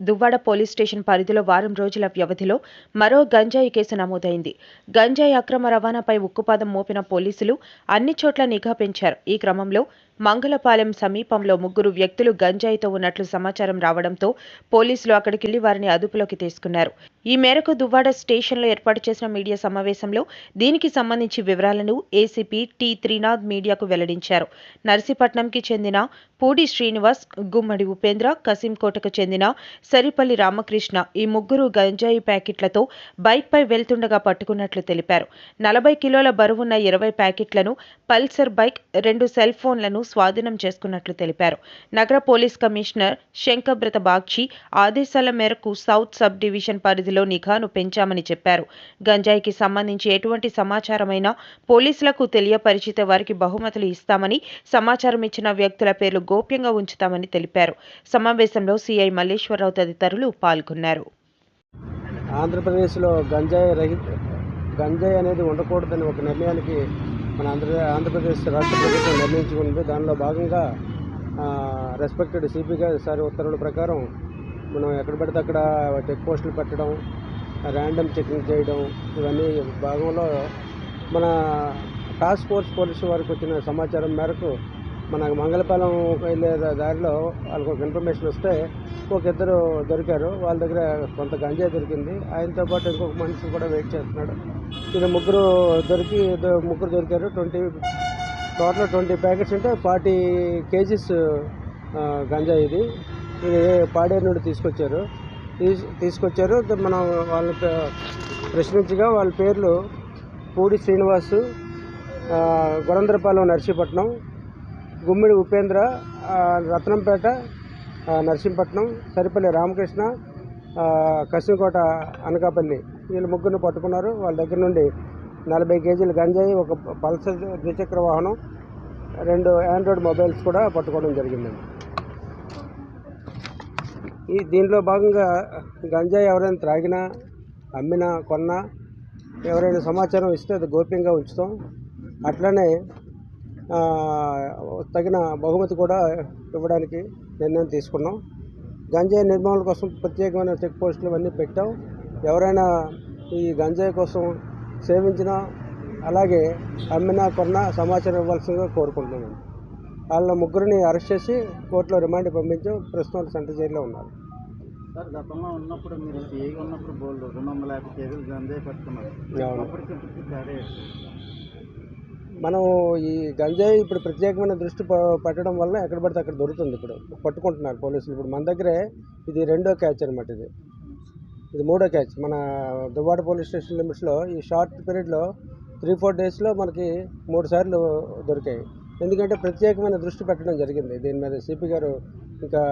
Duvvada police station పరిధిలో వారం రోజుల వ్యవధిలో మరో గంజాయి కేసు నమోదైంది. గంజాయి అక్రమ రవాణాపై ఉక్కుపాదం మోపిన పోలీసులు అన్ని చోట్ల నిఘా పెంచారు. ఈ క్రమంలో మంగళపాలెం సమీపంలో ముగ్గురు వ్యక్తులు గంజాయితో ఉన్నట్లు సమాచారం రావడంతో పోలీసులు అక్కడికెళ్ళి వారిని అదుపులోకి తీసుకున్నారు. ఈ మేరకు దువ్వాడ స్టేషన్లో ఏర్పాటు చేసిన మీడియా సమావేశంలో దీనికి సంబంధించి వివరాలను ఏసీపీ టి త్రినాథ్ మీడియాకు వెల్లడించారు. నర్సీపట్నంకి చెందిన పూడి శ్రీనివాస్ గుమ్మడి ఉపేంద్ర కసింకోటకు చెందిన సరిపల్లి రామకృష్ణ ఈ ముగ్గురు గంజాయి ప్యాకెట్లతో బైక్పై వెళ్తుండగా పట్టుకున్నట్లు తెలిపారు. నలభై కిలోల బరువున్న ఇరవై ప్యాకెట్లను పల్సర్ బైక్ రెండు సెల్ ఫోన్లను స్వాధీనం చేసుకున్నట్లు తెలిపారు. నగర పోలీస్ కమిషనర్ శంకబ్రత బాగ్చి ఆదేశాల మేరకు సౌత్ సబ్ డివిజన్ పరిధిలో నిఘాను పెంచామని చెప్పారు. గంజాయికి సంబంధించి ఎటువంటి సమాచారమైనా పోలీసులకు తెలియపరిచితే వారికి బహుమతులు ఇస్తామని సమాచారం ఇచ్చిన వ్యక్తుల పేర్లు గోప్యంగా ఉంచుతామని తెలిపారు. సమావేశంలో సీఐ మల్లేశ్వరరావు తదితరులు పాల్గొన్నారు. ఆంధ్రప్రదేశ్లో గంజాయి రహిత గంజాయి అనేది ఉండకూడదని ఒక నిర్ణయానికి మన ఆంధ్ర ఆంధ్రప్రదేశ్ రాష్ట్ర ప్రభుత్వం నిర్ణయించుకుంది దానిలో భాగంగా రెస్పెక్టెడ్ సిపి గారి సారి ఉత్తర్వుల ప్రకారం మనం ఎక్కడ పడితే అక్కడ చెక్ పోస్టులు పెట్టడం ర్యాండమ్ చెకింగ్ చేయడం ఇవన్నీ భాగంలో మన టాస్క్ ఫోర్స్ పోలీసు వారికి వచ్చిన సమాచారం మేరకు మన మంగళపాలెం వెళ్ళే దారిలో వాళ్ళకు ఒక ఇన్ఫర్మేషన్ వస్తే ఒక ఇద్దరు దొరికారు. వాళ్ళ దగ్గర కొంత గంజాయి దొరికింది. ఆయనతో పాటు ఇంకొక మనిషి కూడా వెయిట్ చేస్తున్నాడు. ఇది ముగ్గురు దొరికి ముగ్గురు దొరికారు. ట్వంటీ టోటల్ ట్వంటీ ప్యాకెట్స్ ఉంటే ఫార్టీ కేజీస్ గంజాయి ఇది. ఇది పాడేరు నుండి తీసుకొచ్చారు. తీసుకొచ్చారు. మనం వాళ్ళ ప్రశ్నించగా వాళ్ళ పేర్లు పూడి శ్రీనివాసు గురంద్రపాలెం నర్సీపట్నం గుమ్మిడి ఉపేంద్ర రత్నంపేట ఆ, నర్సింపట్నం సరిపల్లి రామకృష్ణ కసింకోట అనకాపల్లి. వీళ్ళు ముగ్గురిని పట్టుకున్నారు. వాళ్ళ దగ్గర నుండి నలభై కేజీల గంజాయి ఒక పల్సర్ ద్విచక్ర వాహనం రెండు ఆండ్రాయిడ్ మొబైల్స్ కూడా పట్టుకోవడం జరిగిందండి ఈ దీనిలో భాగంగా గంజాయి ఎవరైనా త్రాగినా అమ్మినా కొన్నా ఎవరైనా సమాచారం ఇస్తే అది గోప్యంగా ఉంచుతాం. అట్లనే తగిన బహుమతి కూడా ఇవ్వడానికి నిర్ణయం తీసుకున్నాం. గంజాయి నిర్మూలన కోసం ప్రత్యేకమైన చెక్ పోస్టులు ఇవన్నీ పెట్టాం. ఎవరైనా ఈ గంజాయి కోసం సేవించినా అలాగే అమ్మినా కొన్నా సమాచారం ఇవ్వాల్సిందిగా కోరుకుంటున్నాను వాళ్ళ ముగ్గురిని అరెస్ట్ చేసి కోర్టులో రిమాండ్ పంపించాం. ప్రస్తుతం సెంటర్ జైల్లో ఉన్నారు. సార్ గతంలో ఉన్నప్పుడు మీరు ఉన్నప్పుడు బోల్డ్ రెండు వందల యాభై కేజీలు గంజాయి పట్టుకున్నారు. మనం ఈ గంజాయి ఇప్పుడు ప్రత్యేకమైన దృష్టి పెట్టడం వల్ల ఎక్కడ పడితే అక్కడ దొరుకుతుంది ఇప్పుడు. పట్టుకుంటున్నారు పోలీసులు. ఇప్పుడు మన దగ్గరే ఇది రెండో క్యాచ్ అనమాట ఇది. ఇది మూడో క్యాచ్. మన దువ్వాడ పోలీస్ స్టేషన్ లిమిట్స్లో ఈ షార్ట్ పీరియడ్లో త్రీ ఫోర్ డేస్లో మనకి మూడు సార్లు దొరికాయి. ఎందుకంటే ప్రత్యేకమైన దృష్టి పెట్టడం జరిగింది. దీని మీద సిపి గారు ఇంకా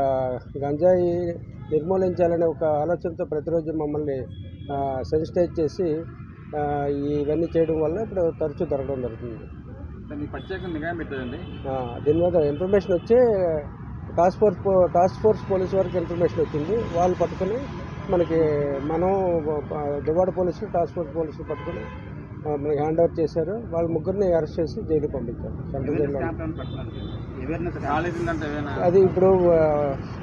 గంజాయి నిర్మూలించాలనే ఒక ఆలోచనతో ప్రతిరోజు మమ్మల్ని సెన్సిటైజ్ చేసి ఇవన్నీ చేయడం వల్ల ఇప్పుడు తరచూ దొరకడం జరుగుతుంది. దీని మీద ఇన్ఫర్మేషన్ వచ్చి task force task force police వారికి ఇన్ఫర్మేషన్ వచ్చింది. వాళ్ళు పట్టుకొని మనకి మనం ఆ, దువ్వాడ పోలీసులు టాస్క్ ఫోర్స్ పోలీసులు పట్టుకొని మనకి హ్యాండ్ ఓవర్ చేశారు. వాళ్ళ ముగ్గురిని అరెస్ట్ చేసి జైలుకి పంపించారు. సెంట్రల్ జైల్లో అది ఇప్పుడు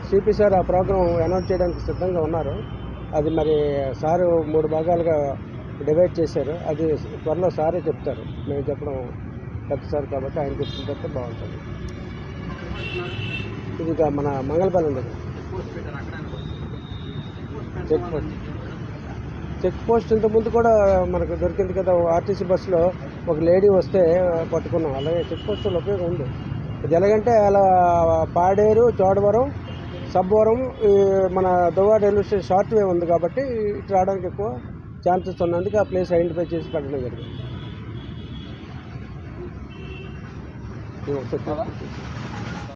సిపి సార్ ఆ ప్రోగ్రాం అనౌన్స్ చేయడానికి సిద్ధంగా ఉన్నారు. అది మరి సారు మూడు భాగాలుగా డివైడ్ చేశారు. అది త్వరలో సారే చెప్తారు. మేము చెప్పడం పెద్దసారి కాబట్టి ఆయన చెప్తున్న తర్వాత బాగుంటుంది. ఇది మన మంగళపాలెం దగ్గర. Check post. చెక్ పోస్ట్ ఇంతకుముందు కూడా మనకు దొరికింది కదా. ఆర్టీసీ బస్సులో ఒక లేడీ వస్తే పట్టుకున్నాం. అలాగే చెక్ పోస్టులు ఉపయోగం ఉంది. ఇది ఎలాగంటే అలా పాడేరు చోడవరం సబ్బవరం ఈ మన Duvvada railway station short way ఉంది కాబట్టి ఇటు రావడానికి ఎక్కువ ఛాన్సెస్ ఉన్నందుకు ఆ ప్లేస్ ఐడెంటిఫై చేసి పెట్టడం జరిగింది. ఒకసారి